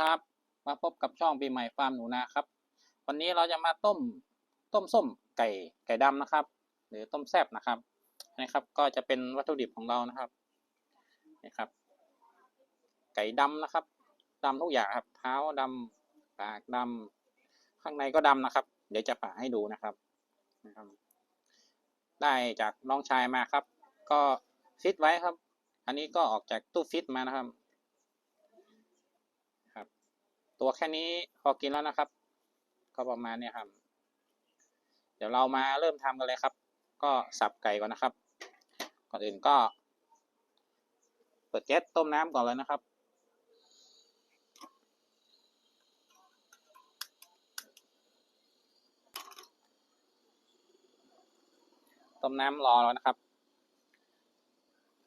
ครับ มาพบกับช่องปีใหม่ฟาร์มหนูนาครับ วันนี้เราจะมาต้มต้มส้มไก่ไก่ดำนะครับ หรือต้มแซบนะครับนะครับ ก็จะเป็นวัตถุดิบของเรานะครับนี่ครับ ไก่ดำนะครับดำทุกอย่างครับ เท้าดำปากดำข้างในก็ดำนะครับ เดี๋ยวจะผ่าให้ดูนะครับนะครับ ได้จากน้องชายมาครับ ก็ฟิตไว้ครับ อันนี้ก็ออกจากตู้ฟิตมานะครับ ตัวแค่นี้พอกินแล้วนะครับ ก็ประมาณเนี้ยครับ เดี๋ยวเรามาเริ่มทำกันเลยครับ ก็สับไก่ก่อนนะครับ ก่อนอื่นก็ เปิดแก๊สต้มน้ำก่อนเลยนะครับต้มน้ำรอแล้วนะครับ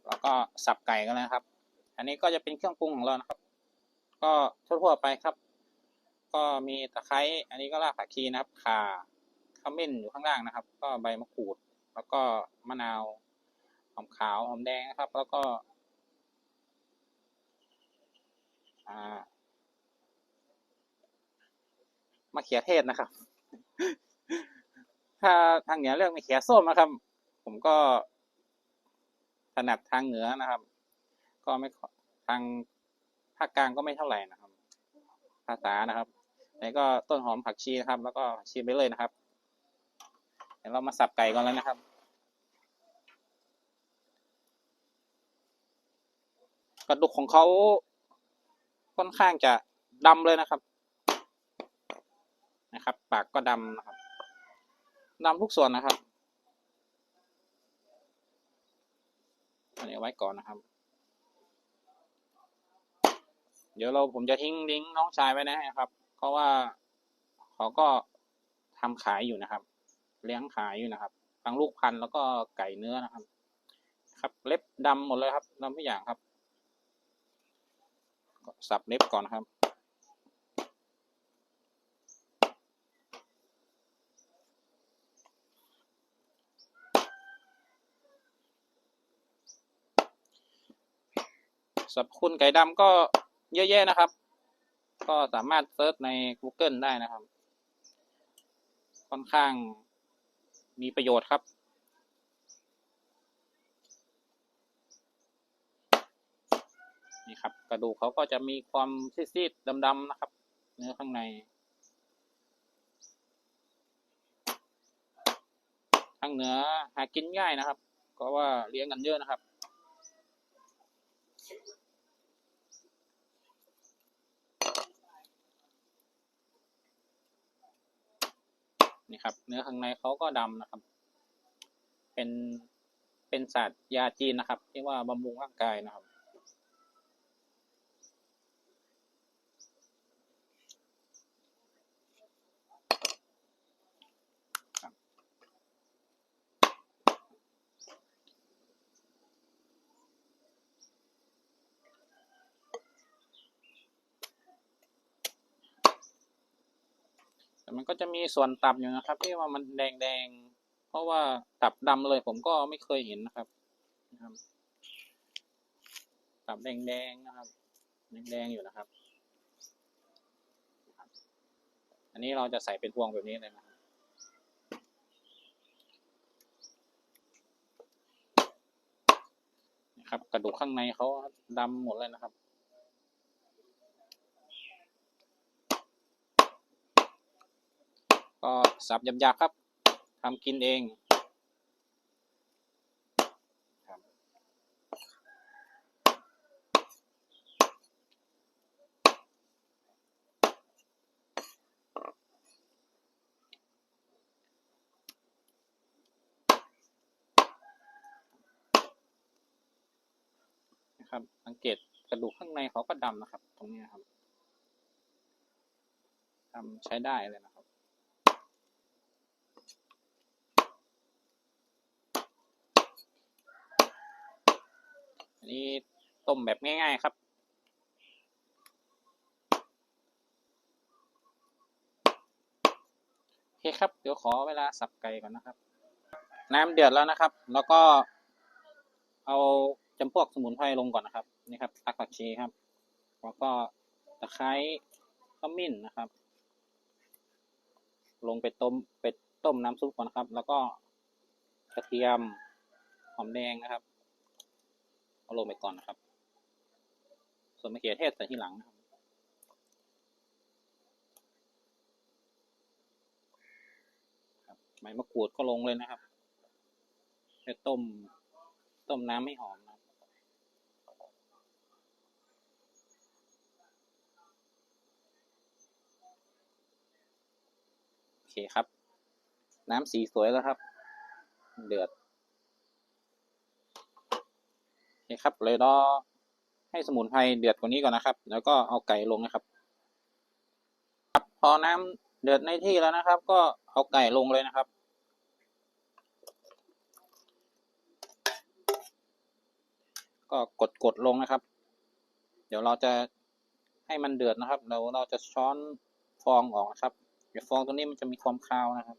แล้วก็สับไก่กันเลยครับ อันนี้ก็จะเป็นเครื่องปรุงของเรานะครับ ก็ทั่วๆไปครับ ก็มีตะไคร้อันนี้ก็รากผักชีนะครับข่าขมิ้นอยู่ข้างล่างนะครับ ก็ใบมะกรูด แล้วก็มะนาวหอมขาวหอมแดงนะครับ แล้วก็มะเขือเทศนะครับ ถ้าทางเหนือเรียกมะเขือส้มนะครับ ผมก็ถนัดทางเหนือนะครับ ก็ไม่ทาง ภาคกลางก็ไม่เท่าไหร่นะครับ ภาษานะครับแล้วก็ต้นหอมผักชีนะครับ แล้วก็ผักชีไปเลยนะครับเดี๋ยวเรามาสับไก่ก่อนแล้วนะครับ กระดูกของเขาค่อนข้างจะดำเลยนะครับ นะครับ ปากก็ดำนะครับดำทุกส่วนนะครับอันนี้ไว้ก่อนนะครับ เดี๋ยวเราผมจะทิ้งลิงก์น้องชายไว้นะครับ เพราะว่าเขาก็ทำขายอยู่นะครับ เลี้ยงขายอยู่นะครับทั้งลูกพันธุ์แล้วก็ไก่เนื้อนะครับ ครับ เล็บดำหมดเลยครับดำทุกอย่างครับสับเล็บก่อนครับสรรพคุณไก่ดำก็ เยอะแยะนะครับ ก็สามารถเซิร์ชใน Google ได้นะครับ ค่อนข้างมีประโยชน์ครับ นี่ครับ กระดูกเขาก็จะมีความซีดๆดำๆนะครับ เนื้อข้างในทางเนื้อหากินง่ายนะครับ เพราะว่าเลี้ยงกันเยอะนะครับ ครับ เนื้อข้างในเขาก็ดำนะครับ เป็นเป็นศาสตร์ยาจีนนะครับ ที่ว่าบำรุงร่างกายนะครับ มันก็จะมีส่วนตับอยู่นะครับ ที่ว่ามันแดงๆเพราะว่าตับดำเลยผมก็ไม่เคยเห็นนะครับนะครับ ตับแดงๆนะครับแดงๆอยู่นะครับ อันนี้เราจะใส่เป็นพวงแบบนี้เลยนะครับนะครับกระดูกข้างในเขาดำหมดเลยนะครับ ก็สับหยาบๆครับทำกินเองนะครับสังเกตกระดูกข้างในเขาก็ดำนะครับ ตรงนี้ครับทำใช้ได้เลยนะครับ อันนี้ต้มแบบง่ายๆครับโอเคครับ เดี๋ยวขอเวลาสับไก่ก่อนนะครับ น้ำเดือดแล้วนะครับ แล้วก็ เอาจำพวกสมุนไพรลงก่อนนะครับ นี่ครับตักผักชีครับ แล้วก็ตะไคร้ขมิ้นนะครับ ลงไปต้มไปต้มน้ำซุปก่อนนะครับ แล้วก็กระเทียมหอมแดงนะครับ เอาลงไปก่อนนะครับ ส่วนมะเขือเทศใส่ที่หลังนะครับใบมะกรูดก็ลงเลยนะครับไปต้ม ต้มน้ำให้หอมนะโอเคครับ น้ำสีสวยแล้วครับ เดือด คครับเลยรอให้สมุนไพรเดือดกว่านี้ก่อนนะครับ แล้วก็เอาไก่ลงนะครับ ครับพอน้ำเดือดในที่แล้วนะครับ ก็เอาไก่ลงเลยนะครับ ก็กดกดลงนะครับ เดี๋ยวเราจะให้มันเดือดนะครับเราเราจะช้อนฟองออกนะครับเดี๋ยวฟองตัวนี้มันจะมีความคาวนะครับ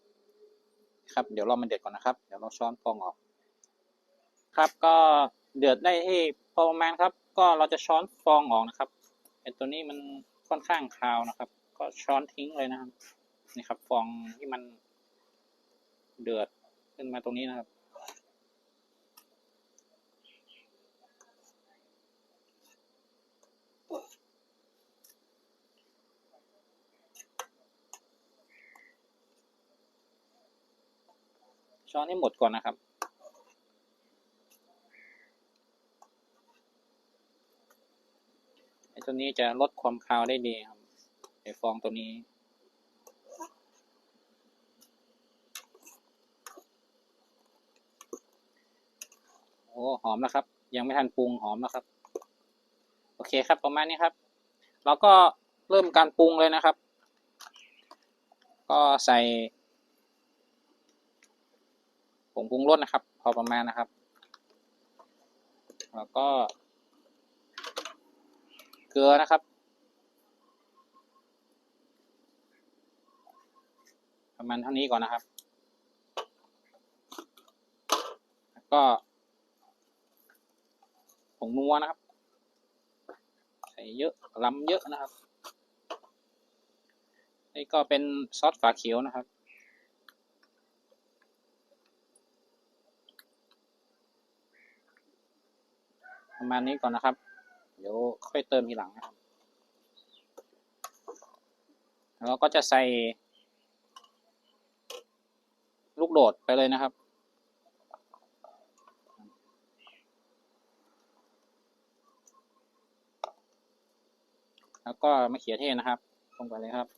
ครับ เดี๋ยวเรามันเดือดก่อนนะครับ เดี๋ยวเราช้อนฟองออก ครับก็ เดือดได้ที่พอประมาณครับ ก็เราจะช้อนฟองออกนะครับไอตัวนี้มันค่อนข้างคาวนะครับ ก็ช้อนทิ้งเลยนะครับนี่ครับ ฟองที่มันเดือดขึ้นมาตรงนี้นะครับ ช้อนให้หมดก่อนนะครับ ไอ้ ตัวนี้จะลดความคาวได้ดีครับไอฟองตัวนี้ โอ้หอมแล้วครับ ยังไม่ทันปรุงหอมแล้วครับ โอเคครับประมาณนี้ครับแล้วก็เริ่มการปรุงเลยนะครับ ก็ใส่ผงปรุงรสนะครับ พอประมาณนะครับ แล้วก็ เกลือนะครับประมาณเท่านี้ก่อนนะครับ แล้วก็ผงนัวนะครับ ใส่เยอะล้ำเยอะนะครับ นี่ก็เป็นซอสฝาเขียวนะครับ ประมาณนี้ก่อนนะครับ ดี๋ยวค่อยเติมทีหลังนะครับแล้วก็จะใส่ ลูกโดดไปเลยนะครับ แล้วก็มะเขือเทศนะครับ ลงไปเลยครับ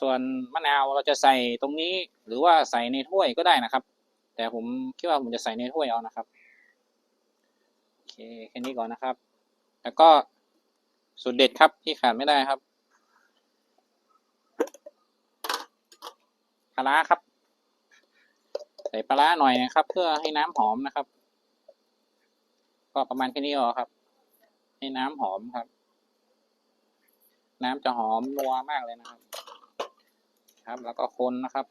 ส่วนมะนาวเราจะใส่ตรงนี้หรือว่าใส่ในถ้วยก็ได้นะครับ แต่ผมคิดว่าผมจะใส่ในถ้วยเอานะครับโอเคแค่นี้ก่อนนะครับ แล้วก็สูตรเด็ดครับที่ขาดไม่ได้ครับปลาร้าครับ ใส่ปลาร้าหน่อยนะครับ เพื่อให้น้ำหอมนะครับ ก็ประมาณแค่นี้พอครับ ให้น้ำหอมครับ น้ำจะหอมนัวมากเลยนะครับ ครับ แล้วก็คนนะครับ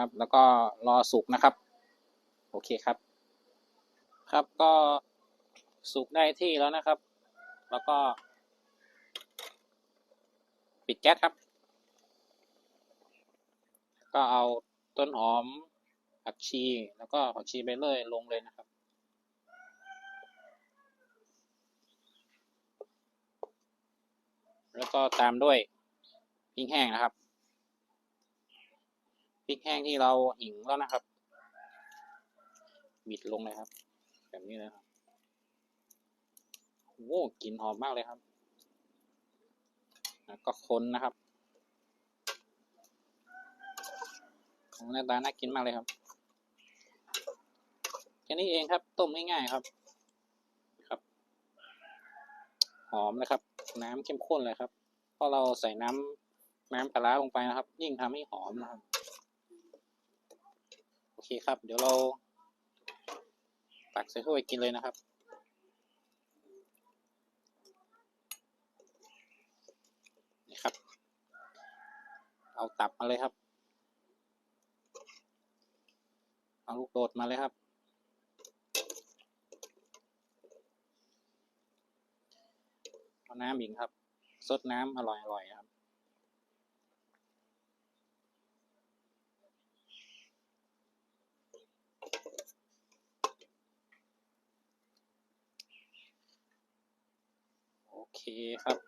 ครับ แล้วก็รอสุกนะครับ โอเคครับ ครับก็สุกได้ที่แล้วนะครับ แล้วก็ ปิดแก๊สครับ ก็เอาต้นหอมผักชี แล้วก็ผักชีไปเลยลงเลยนะครับแล้วก็ตามด้วยพริกแห้งนะครับ พริกแห้งที่เราหิงแล้วนะครับ บิดลงเลยครับ แบบนี้เลยครับโอ้กลิ่นหอมมากเลยครับแล้วก็คนนะครับของหน้าตาน่ากินมากเลยครับแค่นี้เองครับ ต้มง่ายๆครับ ครับ หอมนะครับ น้ำเข้มข้นเลยครับ เพราะเราใส่น้ำน้ำปลาร้าลงไปนะครับ ยิ่งทำให้หอมนะครับ เคครับ เดี๋ยวเราตักใส่ถ้วยกินเลยนะครับ นี่ครับ เอาตับมาเลยครับ เอาลูกโดดมาเลยครับ เอาน้ำอีกครับ ซดน้ำอร่อยๆครับ เคครับ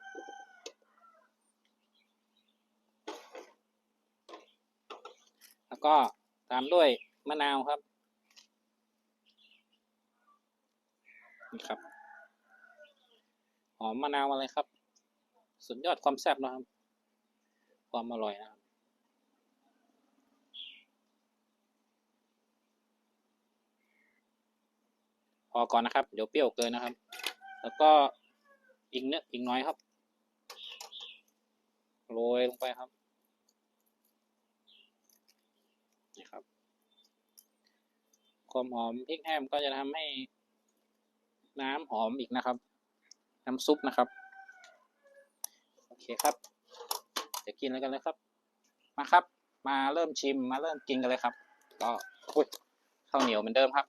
แล้วก็ตามด้วยมะนาวครับ นี่ครับ หอมมะนาวอะไรครับ สุดยอดความแซ่บนะครับ ความอร่อยนะครับ พอก่อนนะครับ เดี๋ยวเปรี้ยวเกินนะครับ แล้วก็ อีกเนื้ออีกน้อยครับ โรยลงไปครับ นี่ครับ ความหอมพริกแห้มก็จะทำให้น้ำหอมอีกนะครับ น้ำซุปนะครับ โอเคครับเดี๋ยวกินแล้วกันเลยครับ มาครับ มาเริ่มชิมมาเริ่มกินกันเลยครับ ก็อุ้ยข้าวเหนียวเหมือนเดิมครับ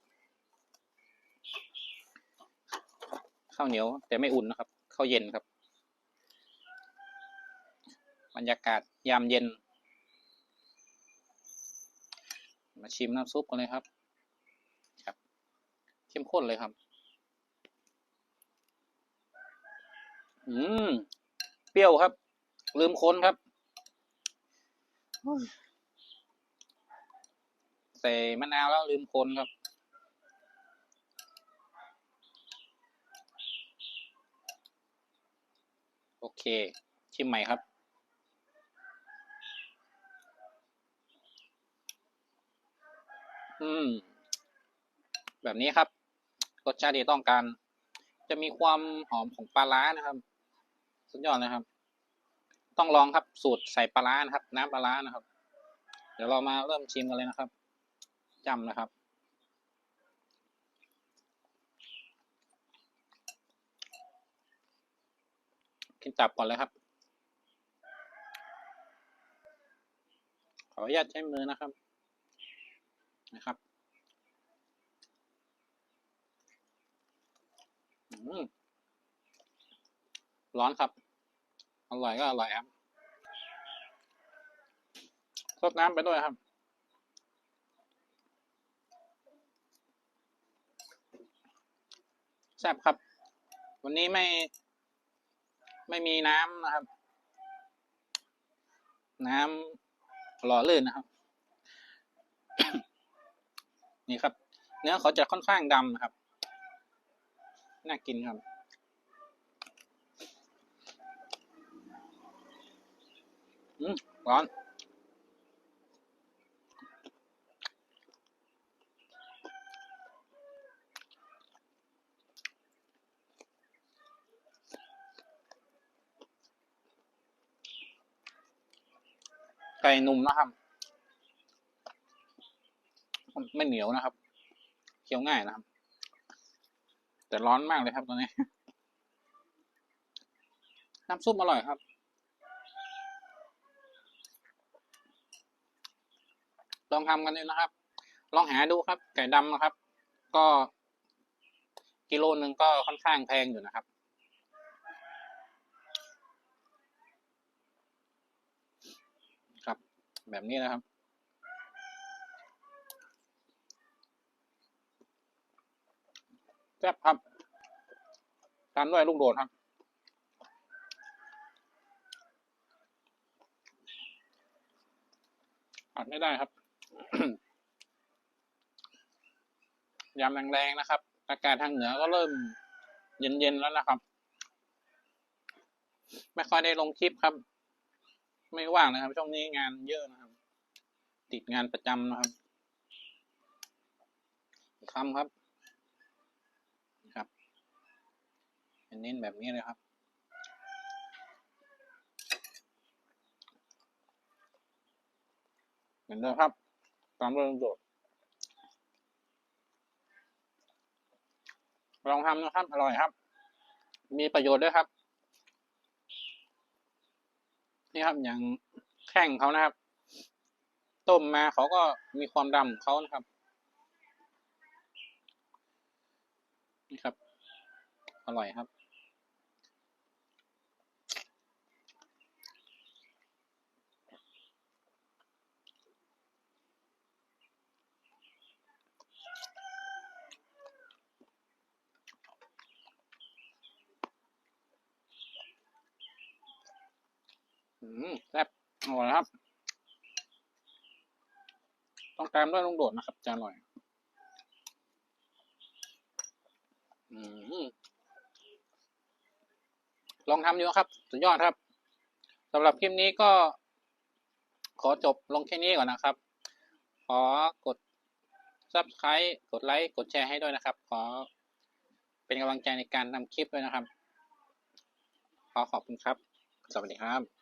ข้าวเหนียวแต่ไม่อุ่นนะครับ ข้าวเย็นครับ บรรยากาศยามเย็น มาชิมน้ำซุปกันเลยครับ ครับ เข้มข้นเลยครับ อืม เปรี้ยวครับ ลืมค้นครับใส่มะนาวแล้วลืมคนครับ โอ เค ชิมใหม่ครับ อืม แบบนี้ครับ รสชาติที่ต้องการ จะมีความหอมของปลาร้านะครับ สุดยอดนะครับ ต้องลองครับสูตรใส่ปลาร้านะครับ น้ำปลาร้านะครับ เดี๋ยวเรามาเริ่มชิมกันเลยนะครับจำนะครับ กินตับก่อนเลยครับ ขออนุญาตใช้มือนะครับ นะครับอืมร้อนครับ อร่อยก็อร่อยครับซดน้ำไปด้วยครับแซ่บครับ วันนี้ไม่ ไม่มีน้ำนะครับ น้ำหล่อลื่นนะครับ นี่ครับ เนื้อเขาจะค่อนข้างดำนะครับ น่ากินครับอืมร้อน ก่นุ่มนะครับไม่เหนียวนะครับ เคี้ยวง่ายนะครับ แต่ร้อนมากเลยครับตอนนี้ น้ำซุปอร่อยครับลองทำกันดูนะครับ ลองหาดูครับ ไก่ดำนะครับ ก็ กิโลหนึ่งก็ค่อนข้างแพงอยู่นะครับครับ แบบนี้นะครับ แซ่บครับตามด้วยลูกโดดครับขาดไม่ได้ครับยามแรงๆนะครับ อากาศทางเหนือก็เริ่มเย็นๆแล้วนะครับ ไม่ค่อยได้ลงคลิปครับ ไม่ว่างนะครับ ช่วงนี้งานเยอะนะครับ ติดงานประจำนะครับคำครับครับเน้นแบบนี้เลยครับเหมือนเดิมครับ ตามด้วยลูกโดดลองทำนะครับ อร่อยครับ มีประโยชน์ด้วยครับ นี่ครับอย่างแข้งเขานะครับ ต้มมาเขาก็มีความดำของเขานะครับ นี่ครับ อร่อยครับ แซ่บอร่อยครับ ต้องตามด้วยลุงโดดนะครับจะอร่อย อืลองทำดูครับ สุดยอดครับสำหรับคลิปนี้ก็ ขอจบลงแค่นี้ก่อนนะครับ ขอกด subscribe กดไลค์ กดแชร์ให้ด้วยนะครับ ขอเป็นกำลังใจในการทำคลิปด้วยนะครับ ขอขอบคุณครับ สวัสดีครับ